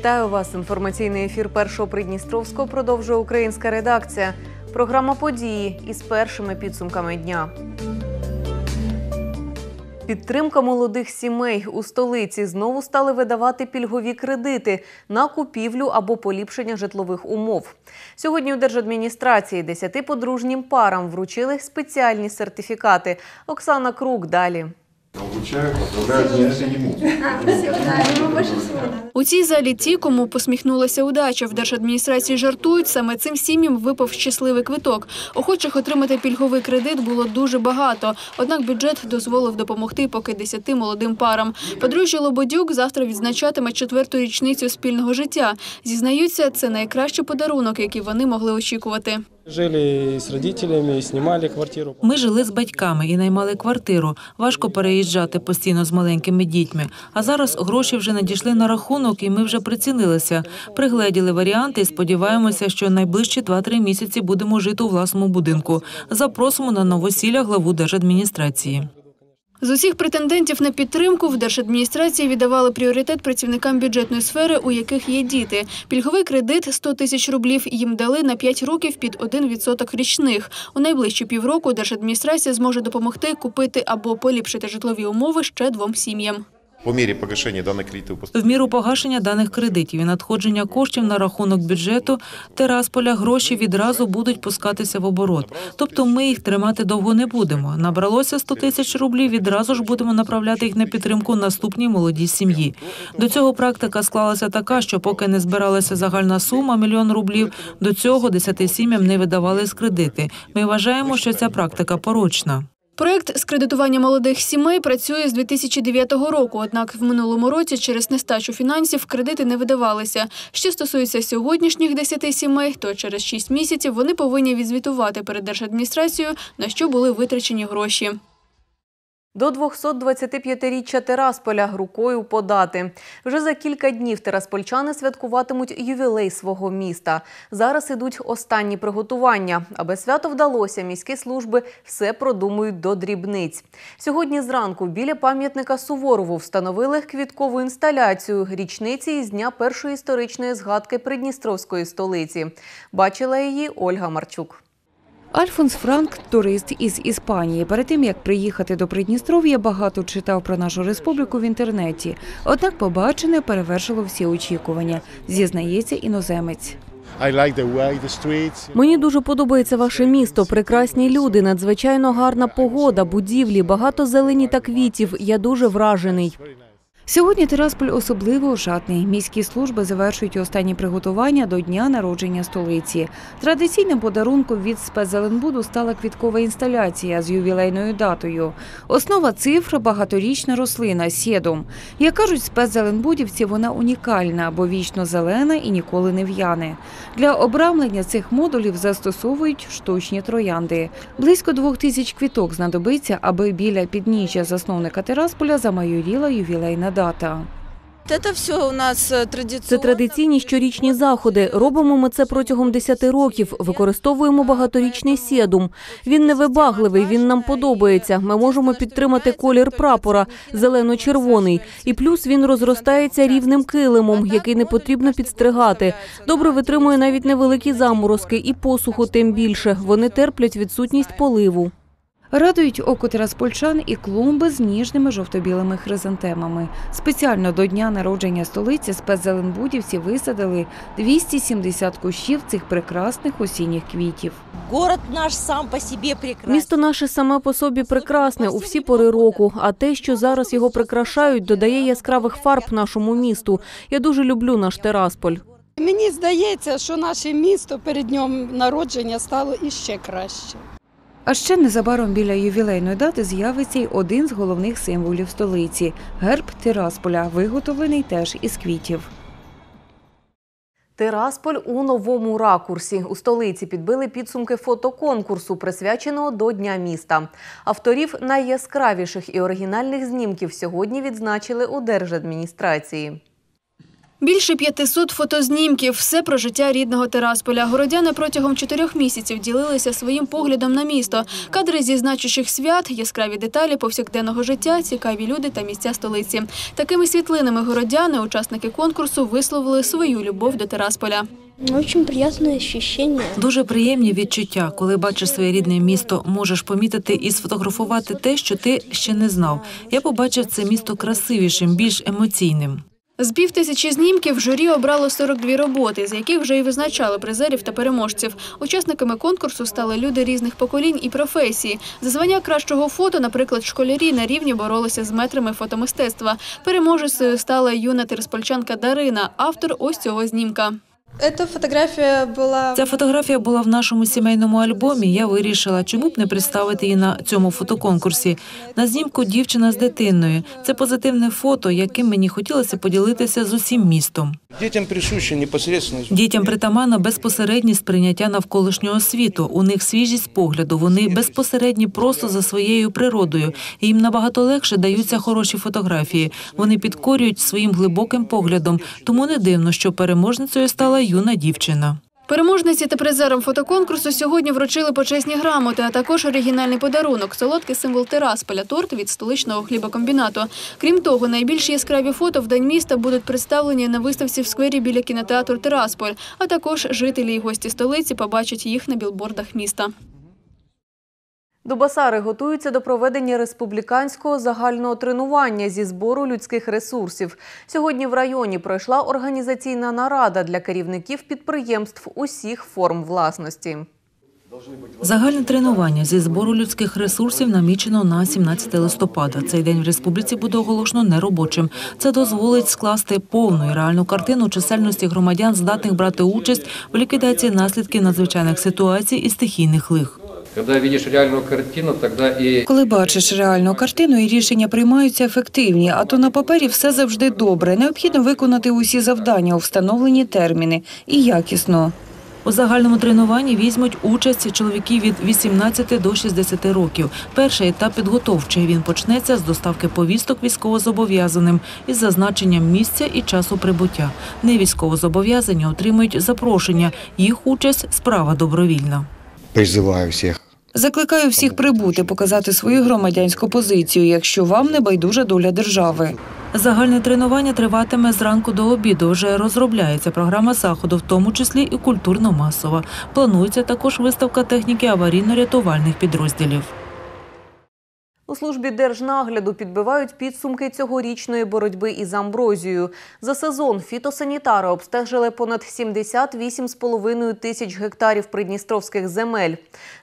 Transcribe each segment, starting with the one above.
Вітаю вас. Інформаційний ефір першого Придністровського продовжує українська редакція. Програма події із першими підсумками дня. Підтримка молодих сімей у столиці знову стали видавати пільгові кредити на купівлю або поліпшення житлових умов. Сьогодні у держадміністрації десяти подружнім парам вручили спеціальні сертифікати. Оксана Крук далі. Обучаю, поздравляю. У цій залі ті, кому посміхнулася удача, в держадміністрації жартують, саме цим сім'ям випав щасливий квиток. Охочих отримати пільговий кредит було дуже багато, однак бюджет дозволив допомогти поки десяти молодим парам. Подружжя Лободюк завтра відзначатиме четверту річницю спільного життя. Зізнаються, це найкращий подарунок, який вони могли очікувати. Жили з родителями, знімали квартиру. Ми жили з батьками і наймали квартиру. Важко переїжджати постійно з маленькими дітьми. А зараз гроші вже надійшли на рахунок, і ми вже прицінилися. Пригледіли варіанти і сподіваємося, що найближчі 2-3 місяці будемо жити у власному будинку. Запросимо на новосілля главу держадміністрації. З усіх претендентів на підтримку в держадміністрації віддавали пріоритет працівникам бюджетної сфери, у яких є діти. Пільговий кредит 100 тисяч рублів їм дали на 5 років під 1% річних. У найближчі півроку держадміністрація зможе допомогти купити або поліпшити житлові умови ще двом сім'ям. По мере погашения данных кредитов В міру погашення даних кредитів і надходження коштів на рахунок бюджету Терасполя гроші відразу будуть пускатися в оборот. Тобто ми їх тримати довго не будемо. Набралося 100 тисяч рублів, відразу ж будемо направляти їх на підтримку наступній молодій сім'ї. До цього практика склалася така, що поки не збиралася загальна сума мільйон рублів, до цього десяти сім'ям не видавались кредити. Ми вважаємо, що ця практика порочна. Проект з кредитування молодих сімей працює з 2009 року, однак в минулому році через нестачу фінансів кредити не видавалися. Що стосується сьогоднішніх 10 сімей, то через 6 місяців вони повинні відзвітувати перед держадміністрацією, на що були витрачені гроші. До 225-річчя Терасполя рукою подати. Вже за кілька днів тераспольчани святкуватимуть ювілей свого міста. Зараз ідуть останні приготування. Аби свято вдалося, міські служби все продумують до дрібниць. Сьогодні зранку біля пам'ятника Суворову встановили квіткову інсталяцію річниці із дня першої історичної згадки Придністровської столиці. Бачила її Ольга Марчук. Альфонс Франк – турист із Іспанії. Перед тим, як приїхати до Придністров'я, багато читав про нашу республіку в інтернеті. Однак побачене перевершило всі очікування, зізнається іноземець. Мені дуже подобається ваше місто. Прекрасні люди, надзвичайно гарна погода, будівлі, багато зелені та квітів. Я дуже вражений. Сьогодні Тирасполь особливо ошатний. Міські служби завершують останні приготування до дня народження столиці. Традиційним подарунком від спецзеленбуду стала квіткова інсталяція з ювілейною датою. Основа цифр – багаторічна рослина сєдум. Як кажуть спецзеленбудівці, вона унікальна, бо вічно зелена і ніколи не в'яне. Для обрамлення цих модулів застосовують штучні троянди. Близько двох тисяч квіток знадобиться, аби біля підніжжя засновника Тирасполя замайоріла ювілейна дата. Це все у нас е, традиційно. Це традиційні щорічні заходи. Робимо ми це протягом 10 років. Використовуємо багаторічний сєдум. Він невибагливий, він нам подобається. Ми можемо підтримати колір прапора зелено-червоний. І плюс він розростається рівним килимом, який не потрібно підстригати. Добре витримує навіть невеликі заморозки і посуху тим більше. Вони терплять відсутність поливу. Радують око тераспольчан і клумби з ніжними жовто-білими хризантемами. Спеціально до дня народження столиці спецзеленбудівці висадили 270 кущів цих прекрасних осінніх квітів. Город наш сам по собі прекрасний. Місто наше саме по собі прекрасне у всі пори року. А те, що зараз його прикрашають, додає яскравих фарб нашому місту. Я дуже люблю наш Терасполь. Мені здається, що наше місто перед днем народження стало іще краще. А ще незабаром біля ювілейної дати з'явиться й один з головних символів столиці герб Тирасполя, виготовлений теж із квітів. Тирасполь у новому ракурсі. У столиці підбили підсумки фотоконкурсу, присвяченого до Дня міста. Авторів найяскравіших і оригінальних знімків сьогодні відзначили у держадміністрації. Більше 500 фотознімків – все про життя рідного Терасполя. Городяни протягом чотирьох місяців ділилися своїм поглядом на місто. Кадри зі значущих свят, яскраві деталі повсякденного життя, цікаві люди та місця столиці. Такими світлинами городяни, учасники конкурсу, висловили свою любов до Терасполя. Очень приятное ощущение. Дуже приємні відчуття, коли бачиш своє рідне місто, можеш помітити і сфотографувати те, що ти ще не знав. Я побачив це місто красивішим, більш емоційним. З півтисячі знімків журі обрало 42 роботи, з яких вже і визначали призерів та переможців. Учасниками конкурсу стали люди різних поколінь і професій. За звання кращого фото, наприклад, школярі на рівні боролися з метрами фотомистецтва. Переможецею стала юна терспольчанка Дарина, автор ось цього знімка. Эта фотография была... Ця фотографія була в нашому сімейному альбомі. Я вирішила, чому б не представити її на цьому фотоконкурсі. На знімку дівчина з дитиною. Це позитивне фото, яким мені хотілося поділитися з усім містом. Детям присуща непосредственность. Дітям притаманна безпосередність сприйняття навколишнього світу. У них свіжість погляду. Вони безпосередні просто за своєю природою. Їм набагато легше даються хороші фотографії. Вони підкорюють своїм глибоким поглядом. Тому не дивно, що переможницею стала юна дівчина. Переможниці та призерам фотоконкурсу сьогодні вручили почесні грамоти, а також оригінальний подарунок – солодкий символ Терасполя – торт від столичного хлібокомбінату. Крім того, найбільш яскраві фото в День міста будуть представлені на виставці в сквері біля кінотеатру Терасполь, а також жителі і гості столиці побачать їх на білбордах міста. Дубасари готуються до проведення республіканського загального тренування зі збору людських ресурсів. Сьогодні в районі пройшла організаційна нарада для керівників підприємств усіх форм власності. Загальне тренування зі збору людських ресурсів намічено на 17 листопада. Цей день в республіці буде оголошено неробочим. Це дозволить скласти повну і реальну картину чисельності громадян, здатних брати участь в ліквідації наслідків надзвичайних ситуацій і стихійних лих. Когда видишь реальную картину, тогда и Коли бачиш реальну картину і рішення приймаються ефективні, а то на папері все завжди добре. Необхідно виконати усі завдання у встановлені терміни і якісно. У загальному тренуванні візьмуть участь чоловіки від 18 до 60 років. Перший етап підготовчий. Він почнеться з доставки повісток військовозобов'язаним із зазначенням місця і часу прибуття. Невійськовозобов'язані отримують запрошення. Їх участь справа добровільна. Призываю всіх. Закликаю всіх прибути, показати свою громадянську позицію, якщо вам не байдужа доля держави. Загальне тренування триватиме зранку до обіду. Вже розробляється програма заходу, в тому числі і культурно-масова. Планується також виставка техніки аварійно-рятувальних підрозділів. У службі держнагляду підбивають підсумки цьогорічної боротьби із амброзією. За сезон фітосанітари обстежили понад 78,5 тисяч гектарів придністровських земель.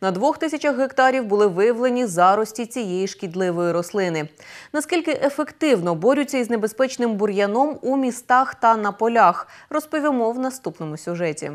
На двох тисячах гектарів були виявлені зарості цієї шкідливої рослини. Наскільки ефективно борються із небезпечним бур'яном у містах та на полях, розповімо в наступному сюжеті.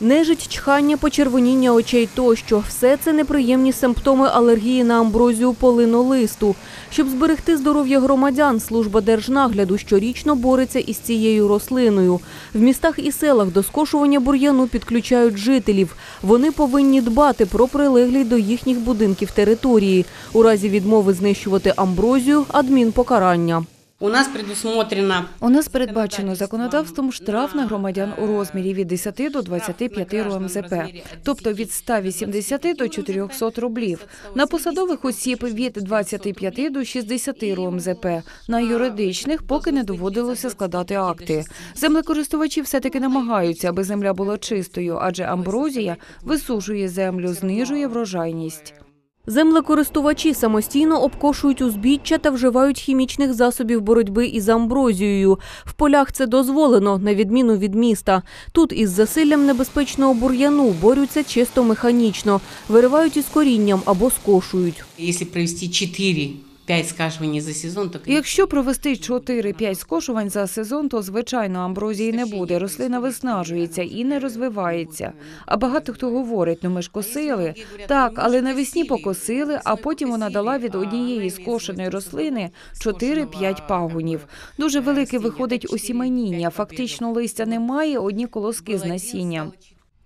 Нежить, чхання, почервоніння очей тощо – все це неприємні симптоми алергії на амброзію полинолисту. Щоб зберегти здоров'я громадян, служба держнагляду щорічно бореться із цією рослиною. В містах і селах до скошування бур'яну підключають жителів. Вони повинні дбати про прилеглі до їхніх будинків території. У разі відмови знищувати амброзію – адмінпокарання. У нас предусмотрено У нас передбачено законодавством штраф на громадян у розмірі від 10 до 25 РОМЗП, тобто від 180 до 400 рублів. На посадових осіб від 25 до 60 РОМЗП. На юридичних поки не доводилося складати акти. Землекористувачі все-таки намагаються, аби земля була чистою, адже амброзія висушує землю, знижує врожайність. Землекористувачі самостійно обкошують узбіччя та вживають хімічних засобів боротьби із амброзією. В полях це дозволено, на відміну від міста. Тут із засиллям небезпечного бур'яну борються чисто механічно, виривають із корінням або скошують. Если провести 4-5 скашиваний за сезон, то Якщо провести 4-5 скошувань за сезон, то звичайно амброзії не буде. Рослина виснажується і не розвивається. А багато хто говорить, ну ми ж косили. Так, але навесні покосили, а потім вона дала від однієї скошеної рослини 4-5 пагонів. Дуже велике виходить осіменіння. Фактично листя немає, одні колоски з насінням.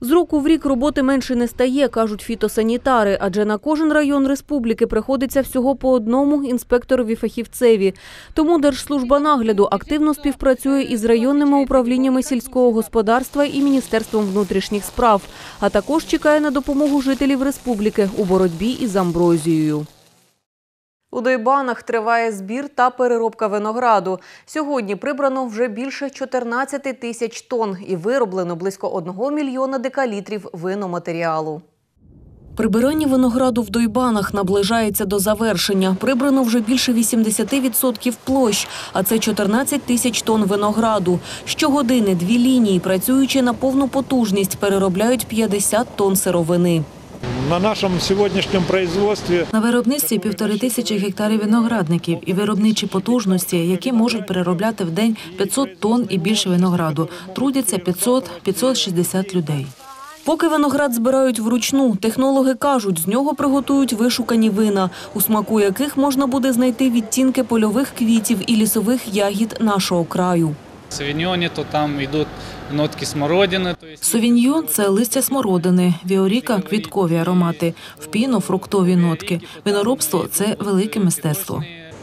З року в рік роботи менше не стає, кажуть фітосанітари, адже на кожен район республіки приходиться всього по одному інспекторові-фахівцеві. Тому Держслужба нагляду активно співпрацює із районними управліннями сільського господарства і Міністерством внутрішніх справ, а також чекає на допомогу жителів республіки у боротьбі із амброзією. У Дойбанах триває збір та переробка винограду. Сьогодні прибрано вже більше 14 тисяч тонн і вироблено близько 1 мільйона декалітрів виноматеріалу. Прибирання винограду в Дойбанах наближається до завершення. Прибрано вже більше 80% площ, а це 14 тисяч тонн винограду. Щогодини дві лінії, працюючи на повну потужність, переробляють 50 тонн сировини. На нашому сьогоднішньому производстві На виробництві півтори тисячі гектарів виноградників і виробничі потужності, які можуть переробляти в день 500 тонн і більше винограду. Трудяться 500-560 людей. Поки виноград збирають вручну, технологи кажуть, з нього приготують вишукані вина, у смаку яких можна буде знайти відтінки польових квітів і лісових ягід нашого краю. В Савиньоне, то там идут нотки смородины. То есть... Це листя смородини, віоріка – квіткові аромати, впіно – фруктові нотки. Виноробство – це велике мистецтво.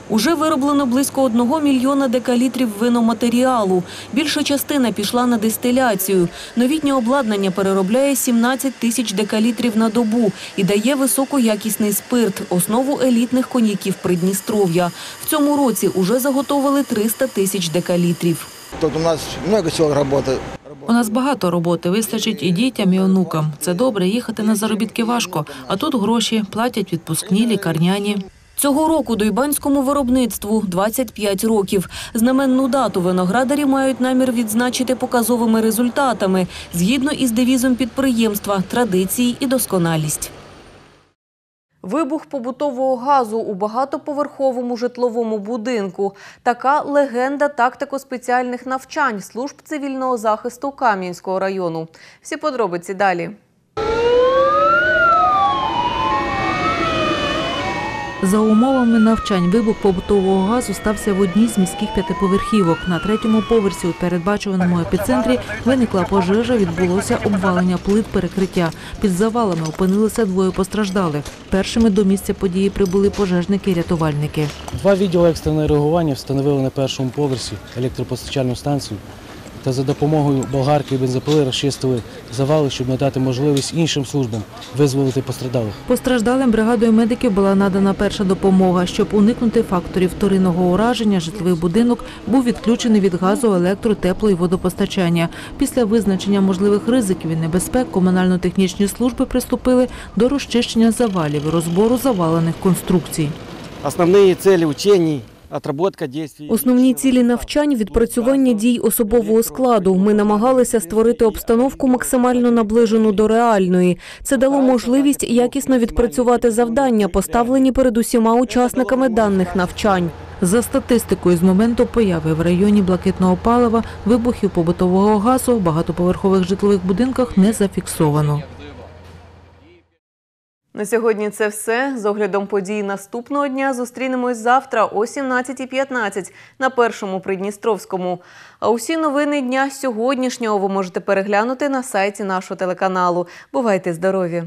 Уже вироблено близько одного мільйона декалітрів виноматеріалу. Більша частина пішла на дистиляцію. Новітнє обладнання переробляє 17 тисяч декалітрів на добу і дає високоякісний спирт, основу елітних коньяків Придністров'я. В цьому році уже заготовили 300 тисяч декалітрів. Тут у нас много чего работает. У нас багато роботи, вистачить і дітям, і онукам. Це добре, їхати на заробітки важко, а тут гроші, платять відпускні, лікарняні. Цього року дойбанському виробництву 25 років. Знаменну дату виноградарі мають намір відзначити показовими результатами згідно із девізом підприємства традиції і досконалість. Вибух побутового газу у багатоповерховому житловому будинку. Така легенда тактико-спеціальних навчань служб цивільного захисту Кам'янського району. Всі подробиці далі. За умовами навчань вибух побутового газу стався в одній з міських п'ятиповерхівок. На третьому поверсі у передбаченому епіцентрі виникла пожежа, відбулося обвалення плит перекриття. Під завалами опинилися двоє постраждалих. Першими до місця події прибули пожежники і рятувальники. Два відділи екстреного реагування встановили на першому поверсі електропостачальну станцію та за допомогою болгарки і бензопили розчистили завали, щоб надати можливість іншим службам визволити постраждалих. Постраждалим бригадою медиків була надана перша допомога. Щоб уникнути факторів вторинного ураження, житловий будинок був відключений від газу, електро, тепло і водопостачання. Після визначення можливих ризиків і небезпек комунально-технічні служби приступили до розчищення завалів і розбору завалених конструкцій. Учений отработка действий. Основні цілі навчань відпрацювання дій особового складу. Ми намагалися створити обстановку максимально наближену до реальної. Це дало можливість якісно відпрацювати завдання, поставлені перед усіма учасниками даних навчань. За статистикою, з моменту появи в районі блакитного палива вибухів побутового газу в багатоповерхових житлових будинках не зафіксовано. На сьогодні це все. З оглядом подій наступного дня зустрінемось завтра о 17.15 на першому Придністровському. А усі новини дня сьогоднішнього ви можете переглянути на сайті нашого телеканалу. Бувайте здорові!